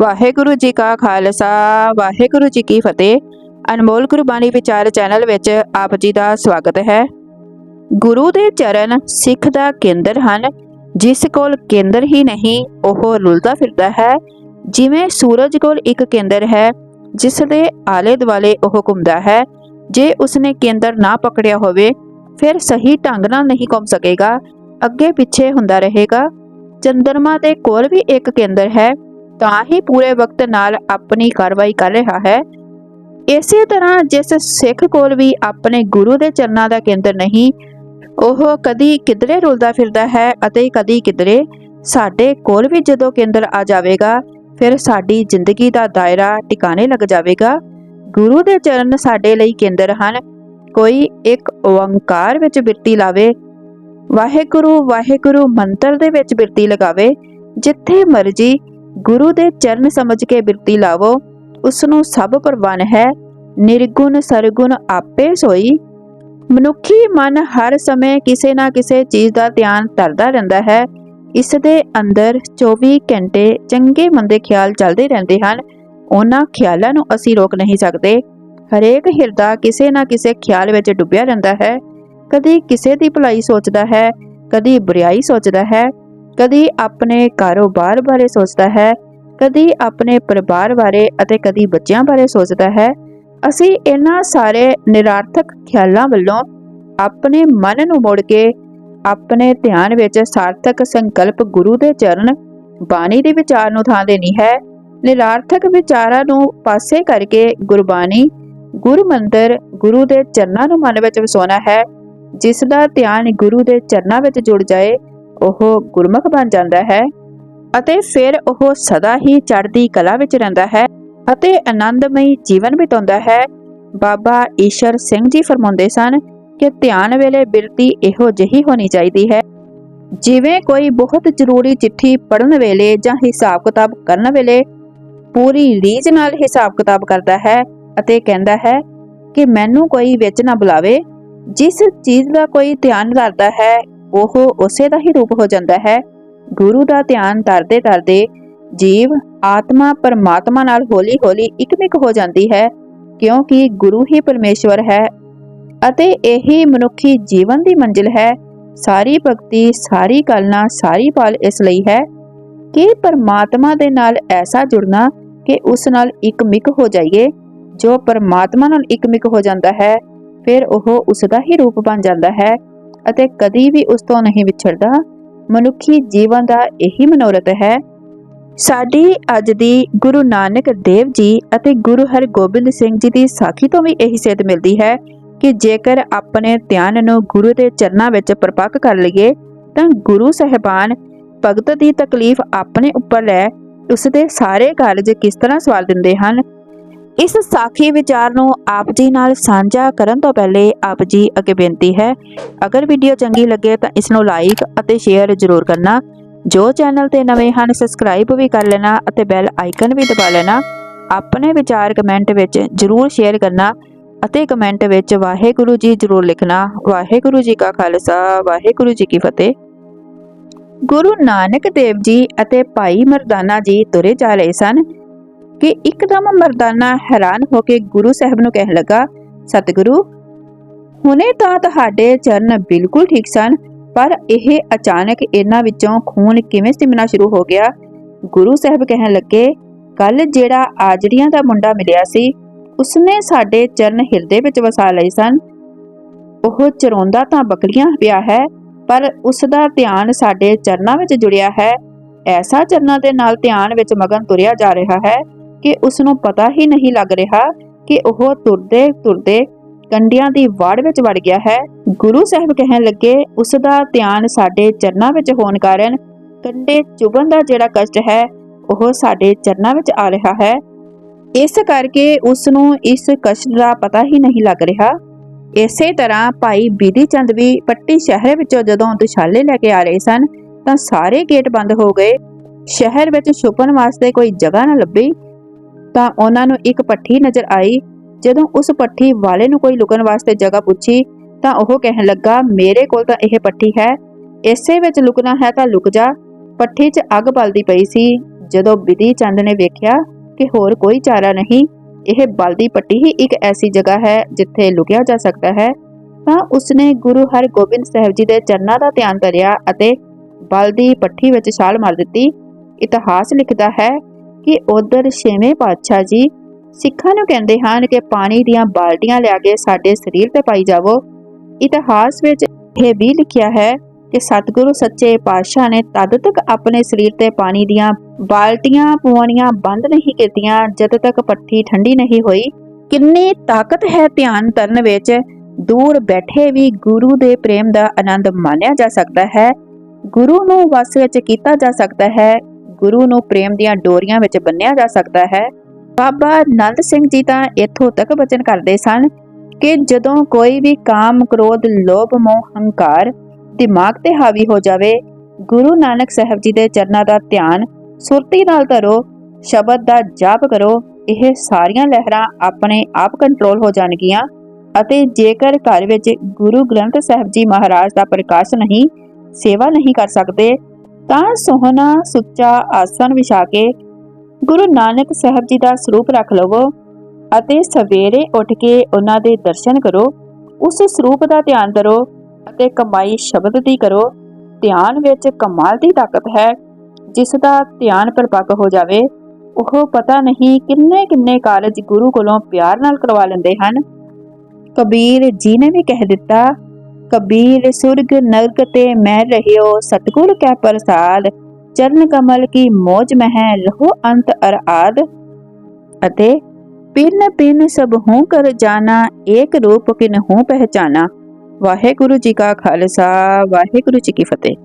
ਵਾਹਿਗੁਰੂ ਜੀ ਕਾ ਖਾਲਸਾ, ਵਾਹਿਗੁਰੂ ਜੀ ਕੀ ਫਤਿਹ। ਅਨਮੋਲ ਗੁਰਬਾਣੀ ਵਿਚਾਰ ਚੈਨਲ ਵਿੱਚ ਆਪ ਜੀ ਦਾ ਸਵਾਗਤ ਹੈ। ਗੁਰੂ ਦੇ ਚਰਨ ਸਿੱਖ ਦਾ ਕੇਂਦਰ ਹਨ, ਜਿਸ ਕੋਲ ਕੇਂਦਰ ਹੀ ਨਹੀਂ, ਉਹ ਰੁਲਦਾ ਫਿਰਦਾ ਹੈ। ਜਿਵੇਂ ਸੂਰਜ ਕੋਲ ਇੱਕ ਕੇਂਦਰ ਹੈ, ਜਿਸ ਦੇ ਆਲੇ ਦੁਆਲੇ ਉਹ ਘੁੰਮਦਾ ਹੈ। ਜੇ ਉਸਨੇ ਕੇਂਦਰ ਨਾ ਪਕੜਿਆ ਹੋਵੇ, ਫਿਰ ਸਹੀ ਢੰਗ ਨਾਲ ਨਹੀਂ ਘੁੰਮ ਸਕੇਗਾ। ਅੱਗੇ ਪਿੱਛੇ ਹੁੰਦਾ ਰਹੇਗਾ। ਚੰਦਰਮਾ ਦੇ ਕੋਲ ਵੀ ਇੱਕ ਕੇਂਦਰ ਹੈ ਤਾਂ ਹੀ ਪੂਰੇ ਵਕਤ ਨਾਲ ਆਪਣੀ ਕਾਰਵਾਈ ਕਰ ਰਿਹਾ ਹੈ। ਇਸੇ ਤਰ੍ਹਾਂ ਜਿਸ ਸਿੱਖ ਕੋਲ ਵੀ ਆਪਣੇ ਗੁਰੂ ਦੇ ਚਰਨਾਂ ਦਾ ਕੇਂਦਰ ਨਹੀਂ, ਉਹ ਕਦੀ ਕਿਧਰੇ ਰੁਲਦਾ ਫਿਰਦਾ ਹੈ ਅਤੇ ਕਦੀ ਕਿਧਰੇ ਸਾਡੇ ਕੋਲ ਵੀ ਜਦੋਂ ਕੇਂਦਰ ਆ ਜਾਵੇਗਾ, ਫਿਰ ਸਾਡੀ ਜ਼ਿੰਦਗੀ ਦਾ ਦਾਇਰਾ ਟਿਕਾਣੇ ਲੱਗ ਜਾਵੇਗਾ। ਗੁਰੂ ਦੇ ਚਰਨ ਸਾਡੇ ਲਈ ਕੇਂਦਰ ਹਨ। ਕੋਈ ਇੱਕ ਓੰਕਾਰ ਵਿੱਚ ਬਿਰਤੀ ਲਾਵੇ, ਵਾਹਿਗੁਰੂ ਵਾਹਿਗੁਰੂ ਮੰਤਰ ਦੇ ਵਿੱਚ ਬਿਰਤੀ ਲਗਾਵੇ, ਜਿੱਥੇ ਮਰਜ਼ੀ ਗੁਰੂ ਦੇ ਚਰਨ ਸਮਝ ਕੇ ਬਿਰਤੀ ਲਾਵੋ। ਉਸ ਨੂੰ ਸਭ ਪ੍ਰਵਾਨ ਹੈ। ਨਿਰਗੁਣ ਸਰਗੁਣ ਆਪੇ ਸੋਈ। ਮਨੁੱਖੀ ਮਨ ਹਰ ਸਮੇਂ ਕਿਸੇ ਨਾ ਕਿਸੇ ਚੀਜ਼ ਦਾ ਧਿਆਨ ਧਰਦਾ ਰਹਿੰਦਾ ਹੈ। ਇਸ ਦੇ ਅੰਦਰ 24 ਘੰਟੇ ਚੰਗੇ ਮੰਦੇ ਖਿਆਲ ਚੱਲਦੇ ਰਹਿੰਦੇ ਹਨ। ਉਹਨਾਂ ਖਿਆਲਾਂ ਨੂੰ ਅਸੀਂ ਰੋਕ ਨਹੀਂ ਸਕਦੇ। ਹਰੇਕ ਹਿਰਦਾ ਕਿਸੇ ਨਾ ਕਿਸੇ ਖਿਆਲ ਵਿੱਚ ਡੁੱਬਿਆ ਰਹਿੰਦਾ ਹੈ। ਕਦੀ ਕਿਸੇ ਦੀ ਭਲਾਈ ਸੋਚਦਾ ਹੈ, ਕਦੀ ਬੁਰੀਾਈ ਸੋਚਦਾ ਹੈ। ਕਦੀ ਆਪਣੇ ਕਾਰੋਬਾਰ ਬਾਰੇ ਸੋਚਦਾ ਹੈ, ਕਦੀ ਆਪਣੇ ਪਰਿਵਾਰ ਬਾਰੇ ਅਤੇ ਕਦੀ ਬੱਚਿਆਂ ਬਾਰੇ ਸੋਚਦਾ ਹੈ। ਅਸੀਂ ਇਹਨਾਂ ਸਾਰੇ ਨਿਰਾਰਥਕ ਖਿਆਲਾਂ ਵੱਲੋਂ ਆਪਣੇ ਮਨ ਨੂੰ ਮੋੜ ਕੇ ਆਪਣੇ ਧਿਆਨ ਵਿੱਚ ਸਾਰਥਕ ਸੰਕਲਪ ਗੁਰੂ ਦੇ ਚਰਨ, ਬਾਣੀ ਦੇ ਵਿਚਾਰ ਨੂੰ ਥਾਂ ਦੇਣੀ ਹੈ। ਨਿਰਾਰਥਕ ਵਿਚਾਰਾਂ ਨੂੰ ਪਾਸੇ ਕਰਕੇ ਗੁਰਬਾਣੀ ਗੁਰਮੰਤਰ ਗੁਰੂ ਦੇ ਚਰਨਾਂ ਨੂੰ ਮਨ ਵਿੱਚ ਵਸਾਉਣਾ ਹੈ। ਜਿਸ ਦਾ ਧਿਆਨ ਗੁਰੂ ਦੇ ਚਰਨਾਂ ਵਿੱਚ ਜੁੜ ਜਾਏ ਉਹ ਗੁਰਮੁਖ ਬਣ ਜਾਂਦਾ ਹੈ ਅਤੇ ਫਿਰ ਉਹ ਸਦਾ ਹੀ ਚੜ੍ਹਦੀ ਕਲਾ ਵਿੱਚ ਰਹਿੰਦਾ ਹੈ ਅਤੇ ਆਨੰਦਮਈ ਜੀਵਨ ਬਿਤਾਉਂਦਾ ਹੈ। ਬਾਬਾ ਈਸ਼ਰ ਸਿੰਘ ਜੀ ਫਰਮਾਉਂਦੇ ਸਨ ਕਿ ਧਿਆਨ ਵੇਲੇ ਬਿਰਤੀ ਇਹੋ ਜਿਹੀ ਹੋਣੀ ਚਾਹੀਦੀ ਹੈ। ਜਿਵੇਂ ਕੋਈ ਬਹੁਤ ਜ਼ਰੂਰੀ ਚਿੱਠੀ ਪੜ੍ਹਨ ਵੇਲੇ ਜਾਂ ਹਿਸਾਬ ਕਿਤਾਬ ਕਰਨ ਵੇਲੇ ਪੂਰੀ ਰੀਝ ਨਾਲ ਹਿਸਾਬ ਕਿਤਾਬ ਕਰਦਾ ਹੈ ਅਤੇ ਕਹਿੰਦਾ ਹੈ ਕਿ ਮੈਨੂੰ ਕੋਈ ਵਿੱਚ ਨਾ ਬੁਲਾਵੇ। ਜਿਸ ਚੀਜ਼ ਦਾ ਕੋਈ ਧਿਆਨ ਕਰਦਾ ਹੈ ਉਹ ਉਸੇ ਦਾ ਹੀ ਰੂਪ ਹੋ ਜਾਂਦਾ ਹੈ। ਗੁਰੂ ਦਾ ਧਿਆਨ ਧਰਦੇ ਧਰਦੇ ਜੀਵ ਆਤਮਾ ਪਰਮਾਤਮਾ ਨਾਲ ਹੌਲੀ-ਹੌਲੀ ਇਕਮਿਕ ਹੋ ਜਾਂਦੀ ਹੈ, ਕਿਉਂਕਿ ਗੁਰੂ ਹੀ ਪਰਮੇਸ਼ਵਰ ਹੈ ਅਤੇ ਇਹੀ ਮਨੁੱਖੀ ਜੀਵਨ ਦੀ ਮੰਜ਼ਿਲ ਹੈ। ਸਾਰੀ ਭਗਤੀ, ਸਾਰੀ ਕਲਨਾ, ਸਾਰੀ ਪਾਲ ਇਸ ਲਈ ਹੈ ਕਿ ਪਰਮਾਤਮਾ ਦੇ ਨਾਲ ਐਸਾ ਜੁੜਨਾ ਕਿ ਉਸ ਨਾਲ ਇਕਮਿਕ ਹੋ ਜਾਈਏ। ਜੋ ਪਰਮਾਤਮਾ ਨਾਲ ਇਕਮਿਕ ਹੋ ਜਾਂਦਾ ਹੈ, ਫਿਰ ਉਹ ਉਸ ਦਾ ਹੀ ਰੂਪ ਬਣ ਜਾਂਦਾ ਹੈ। ਅਤੇ ਕਦੀ ਵੀ ਉਸ ਤੋਂ ਨਹੀਂ ਵਿਛੜਦਾ। ਮਨੁੱਖੀ ਜੀਵਨ ਦਾ ਇਹੀ ਮਨੋਰਥ ਹੈ। ਸਾਡੀ ਅੱਜ ਦੀ ਗੁਰੂ ਨਾਨਕ ਦੇਵ ਜੀ ਅਤੇ ਗੁਰੂ ਹਰਗੋਬਿੰਦ ਸਿੰਘ ਜੀ ਦੀ ਸਾਖੀ ਤੋਂ ਵੀ ਇਹੀ ਸੇਧ ਮਿਲਦੀ ਹੈ ਕਿ ਜੇਕਰ ਆਪਣੇ ਧਿਆਨ ਨੂੰ ਗੁਰੂ ਦੇ ਚਰਨਾਂ ਵਿੱਚ ਪਰਪੱਕ ਕਰ ਲਈਏ, ਤਾਂ ਗੁਰੂ ਸਹਿਬਾਨ ਭਗਤ ਦੀ ਤਕਲੀਫ ਆਪਣੇ ਉੱਪਰ ਲੈ ਉਸ ਦੇ ਸਾਰੇ ਕਾਰਜ ਕਿਸ ਤਰ੍ਹਾਂ ਸਵਾਲ ਦਿੰਦੇ ਹਨ? ਇਸ ਸਾਖੀ ਵਿਚਾਰ ਨੂੰ ਆਪ ਜੀ ਨਾਲ ਸਾਂਝਾ ਕਰਨ ਤੋਂ ਪਹਿਲੇ ਆਪ ਜੀ ਅੱਗੇ ਬੇਨਤੀ ਹੈ, ਅਗਰ ਵੀਡੀਓ ਚੰਗੀ ਲੱਗੇ ਤਾਂ ਇਸ ਨੂੰ ਲਾਈਕ ਅਤੇ ਸ਼ੇਅਰ ਜ਼ਰੂਰ ਕਰਨਾ। ਜੋ ਚੈਨਲ ਤੇ ਨਵੇਂ ਹਨ ਸਬਸਕ੍ਰਾਈਬ ਵੀ ਕਰ ਲੈਣਾ ਅਤੇ ਬੈਲ ਆਈਕਨ ਵੀ ਦਬਾ ਲੈਣਾ। ਆਪਣੇ ਵਿਚਾਰ ਕਮੈਂਟ ਵਿੱਚ ਜ਼ਰੂਰ ਸ਼ੇਅਰ ਕਰਨਾ ਅਤੇ ਕਮੈਂਟ ਵਿੱਚ ਵਾਹਿਗੁਰੂ ਜੀ ਜ਼ਰੂਰ ਲਿਖਣਾ। ਵਾਹਿਗੁਰੂ ਜੀ ਕਾ ਖਾਲਸਾ, ਵਾਹਿਗੁਰੂ ਜੀ ਕੀ ਫਤਿਹ। ਗੁਰੂ ਨਾਨਕ ਦੇਵ ਜੀ ਅਤੇ ਭਾਈ ਮਰਦਾਨਾ ਜੀ ਤੁਰੇ ਜਾ ਰਹੇ ਸਨ। ਕਿ ਇੱਕਦਮ ਮਰਦਾਨਾ ਹੈਰਾਨ ਹੋ ਕੇ ਗੁਰੂ ਸਾਹਿਬ ਨੂੰ ਕਹਿਣ ਲੱਗਾ, ਸਤਿਗੁਰੂ, ਹੁਣੇ ਤਾਂ ਤੁਹਾਡੇ ਚਰਨ ਬਿਲਕੁਲ ਠੀਕ ਸਨ, ਪਰ ਇਹ ਅਚਾਨਕ ਇਹਨਾਂ ਵਿੱਚੋਂ ਖੂਨ ਕਿਵੇਂ ਸਿਮਣਾ ਸ਼ੁਰੂ ਹੋ ਗਿਆ? ਗੁਰੂ ਸਾਹਿਬ ਕਹਿਣ ਲੱਗੇ ਕੱਲ ਜਿਹੜਾ ਆਜੜੀਆਂ ਦਾ ਮੁੰਡਾ ਮਿਲਿਆ ਸੀ, ਉਸਨੇ ਸਾਡੇ ਚਰਨ ਹਿਰਦੇ ਵਿੱਚ ਵਸਾ ਲਏ ਸਨ। ਉਹ ਚਰੋਂਦਾ ਤਾਂ ਬੱਕਰੀਆਂ ਪਿਆ ਹੈ, ਪਰ ਉਸ ਦਾ ਧਿਆਨ ਸਾਡੇ ਚਰਨਾਂ ਵਿੱਚ ਜੁੜਿਆ ਹੈ। ਐਸਾ ਚਰਨਾਂ ਦੇ ਨਾਲ ਧਿਆਨ ਵਿੱਚ ਮਗਨ ਤੁਰਿਆ ਜਾ ਰਿਹਾ ਹੈ ਕਿ ਉਸ ਨੂੰ ਪਤਾ ਹੀ ਨਹੀਂ ਲੱਗ ਰਿਹਾ ਕਿ ਉਹ ਤੁਰਦੇ ਤੁਰਦੇ ਕੰਡਿਆਂ ਦੀ ਵਾੜ ਵਿੱਚ ਵੜ ਗਿਆ ਹੈ। ਗੁਰੂ ਸਾਹਿਬ ਕਹਿਣ ਲੱਗੇ, ਉਸ ਦਾ ਧਿਆਨ ਸਾਡੇ ਚਰਨਾਂ ਵਿੱਚ ਹੋਣ ਕਾਰਨ ਕੰਡੇ ਚੁਭਣ ਦਾ ਜਿਹੜਾ ਕਸ਼ਟ ਹੈ, ਉਹ ਸਾਡੇ ਚਰਨਾਂ ਵਿੱਚ ਆ ਰਿਹਾ ਹੈ। ਇਸ ਕਰਕੇ ਉਸ ਨੂੰ ਇਸ ਕਸ਼ਟ ਦਾ ਪਤਾ ਹੀ ਨਹੀਂ ਲੱਗ ਰਿਹਾ। ਇਸੇ ਤਰ੍ਹਾਂ ਭਾਈ ਬੀਦੀ ਚੰਦ ਵੀ ਪੱਟੀ ਸ਼ਹਿਰ ਵਿੱਚੋਂ ਜਦੋਂ ਦੁਸ਼ਾਲੇ ਲੈ ਕੇ ਆ ਰਹੇ ਸਨ, ਤਾਂ ਸਾਰੇ ਗੇਟ ਬੰਦ ਹੋ ਗਏ। ਸ਼ਹਿਰ ਵਿੱਚ ਛੁਪਣ ਵਾਸਤੇ ਕੋਈ ਜਗ੍ਹਾ ਨਾ ਲੱਭੀ। ਤਾਂ ਉਹਨਾਂ ਨੂੰ ਇੱਕ ਪੱਠੀ ਨਜ਼ਰ ਆਈ। ਜਦੋਂ ਉਸ ਪੱਠੀ ਵਾਲੇ ਨੂੰ ਕੋਈ ਲੁਕਣ ਵਾਸਤੇ ਜਗ੍ਹਾ ਪੁੱਛੀ, ਤਾਂ ਉਹ ਕਹਿਣ ਲੱਗਾ, ਮੇਰੇ ਕੋਲ ਤਾਂ ਇਹ ਪੱਠੀ ਹੈ। ਇਸੇ ਵਿੱਚ ਲੁਕਣਾ ਹੈ ਤਾਂ ਲੁਕ ਜਾ। ਪੱਠੀ 'ਚ ਅੱਗ ਬਲਦੀ ਪਈ ਸੀ। ਜਦੋਂ ਬਿਧੀ ਚੰਦ ਨੇ ਵੇਖਿਆ ਕਿ ਹੋਰ ਕੋਈ ਚਾਰਾ ਨਹੀਂ, ਇਹ ਬਲਦੀ ਪੱਟੀ ਹੀ ਇੱਕ ਐਸੀ ਜਗ੍ਹਾ ਹੈ ਜਿੱਥੇ ਲੁਕਿਆ ਜਾ ਸਕਦਾ ਹੈ। ਤਾਂ ਉਸਨੇ ਗੁਰੂ ਹਰਗੋਬਿੰਦ ਸਾਹਿਬ ਜੀ ਦੇ ਚਰਨਾਂ ਦਾ ਧਿਆਨ ਧਰਿਆ ਅਤੇ ਬਲਦੀ ਪੱਠੀ ਵਿੱਚ ਛਾਲ ਮਾਰ ਦਿੱਤੀ। ਇਤਿਹਾਸ ਲਿਖਦਾ ਹੈ ਕਿ ਉਧਰ ਛੇਵੇਂ ਪਾਤਸ਼ਾਹ ਜੀ ਸਿੱਖਾਂ ਨੂੰ ਕਹਿੰਦੇ ਹਨ ਕਿ ਪਾਣੀ ਦੀਆਂ ਬਾਲਟੀਆਂ ਲਿਆ ਕੇ ਸਾਡੇ ਸਰੀਰ ਤੇ ਪਾਈ ਜਾਵੋ। ਇਤਿਹਾਸ ਵਿੱਚ ਇਹ ਵੀ ਲਿਖਿਆ ਹੈ ਕਿ ਸਤਿਗੁਰੂ ਸੱਚੇ ਪਾਤਸ਼ਾਹ ਨੇ ਤਦ ਤੱਕ ਆਪਣੇ ਸਰੀਰ ਤੇ ਪਾਣੀ ਦੀਆਂ ਬਾਲਟੀਆਂ ਪਵਾਉਣੀਆਂ ਬੰਦ ਨਹੀਂ ਕੀਤੀਆਂ ਜਦ ਤੱਕ ਪੱਠੀ ਠੰਡੀ ਨਹੀਂ ਹੋਈ। ਕਿੰਨੀ ਤਾਕਤ ਹੈ ਧਿਆਨ ਕਰਨ ਵਿੱਚ। ਦੂਰ ਬੈਠੇ ਵੀ ਗੁਰੂ ਦੇ ਪ੍ਰੇਮ ਦਾ ਆਨੰਦ ਮਾਣਿਆ ਜਾ ਸਕਦਾ ਹੈ। ਗੁਰੂ ਨੂੰ ਵਸ ਵਿੱਚ ਕੀਤਾ ਜਾ ਸਕਦਾ ਹੈ। ਗੁਰੂ ਨੂੰ ਪ੍ਰੇਮ ਦੀਆਂ ਡੋਰੀਆਂ ਵਿੱਚ ਬੰਨਿਆ ਜਾ ਸਕਦਾ ਹੈ। ਬਾਬਾ ਨੰਦ ਸਿੰਘ ਜੀ ਤਾਂ ਇੱਥੋਂ ਤੱਕ ਬਚਨ ਕਰਦੇ ਸਨ ਕਿ ਜਦੋਂ ਕੋਈ ਵੀ ਕਾਮ ਕ੍ਰੋਧ, ਲੋਭ, ਮੋਹ, ਹੰਕਾਰ ਦਿਮਾਗ ਤੇ ਹਾਵੀ ਹੋ ਜਾਵੇ, ਗੁਰੂ ਨਾਨਕ ਸਾਹਿਬ ਜੀ ਦੇ ਚਰਨਾਂ ਦਾ ਧਿਆਨ ਸੁਰਤੀ ਨਾਲ ਧਰੋ, ਸ਼ਬਦ ਦਾ ਜਾਪ ਕਰੋ, ਇਹ ਸਾਰੀਆਂ ਲਹਿਰਾਂ ਆਪਣੇ ਆਪ ਕੰਟਰੋਲ ਹੋ ਜਾਣਗੀਆਂ ਅਤੇ ਜੇਕਰ ਘਰ ਵਿੱਚ ਗੁਰੂ ਗ੍ਰੰਥ ਸਾਹਿਬ ਜੀ ਮਹਾਰਾਜ ਦਾ ਪ੍ਰਕਾਸ਼ ਨਹੀਂ, ਸੇਵਾ ਨਹੀਂ ਕਰ ਸਕਦੇ ਤਾਂ ਸੋਹਣਾ, ਸੁੱਚਾ ਆਸਣ ਵਿਛਾ ਕੇ ਗੁਰੂ ਨਾਨਕ ਸਾਹਿਬ ਜੀ ਦਾ ਸਰੂਪ ਰੱਖ ਲਵੋ ਅਤੇ ਸਵੇਰੇ ਉੱਠ ਕੇ ਉਹਨਾਂ ਦੇ ਦਰਸ਼ਨ ਕਰੋ, ਉਸ ਸਰੂਪ ਦਾ ਧਿਆਨ ਕਰੋ ਅਤੇ ਕਮਾਈ ਸ਼ਬਦ ਦੀ ਕਰੋ। ਧਿਆਨ ਵਿੱਚ ਕਮਾਲ ਦੀ ਤਾਕਤ ਹੈ, ਜਿਸ ਦਾ ਧਿਆਨ ਪਰਪੱਕ ਹੋ ਜਾਵੇ, ਉਹ ਪਤਾ ਨਹੀਂ ਕਿੰਨੇ ਕਿੰਨੇ ਕਾਲਜ ਗੁਰੂ ਕੋਲੋਂ ਪਿਆਰ ਨਾਲ ਕਰਵਾ ਲੈਂਦੇ ਹਨ। ਕਬੀਰ ਜੀ ਨੇ ਵੀ ਕਹਿ ਦਿੱਤਾ ਕਬੀਰ ਸੁਰਗ ਨਰਕ ਤੇ ਮੈਂ ਰਹਿਓ, ਸਤਗੁਰ ਕੈ ਪ੍ਰਸਾਦ, ਚਰਨ ਕਮਲ ਕੀ ਮੋਜ ਮਹਿ, ਰਹੋ ਅੰਤ ਅਰ ਆਦ। ਅਤੇ ਪਿਨ ਪਿੰਨ ਸਭ ਹੂੰ ਕਰ ਜਾਣਾ, ਏਕ ਰੂਪ ਕਿਨ ਹੂੰ ਪਹਿਚਾਨਾ ਵਾਹਿਗੁਰੂ ਜੀ ਕਾ ਖਾਲਸਾ, ਵਾਹਿਗੁਰੂ ਜੀ ਕੀ ਫਤਿਹ।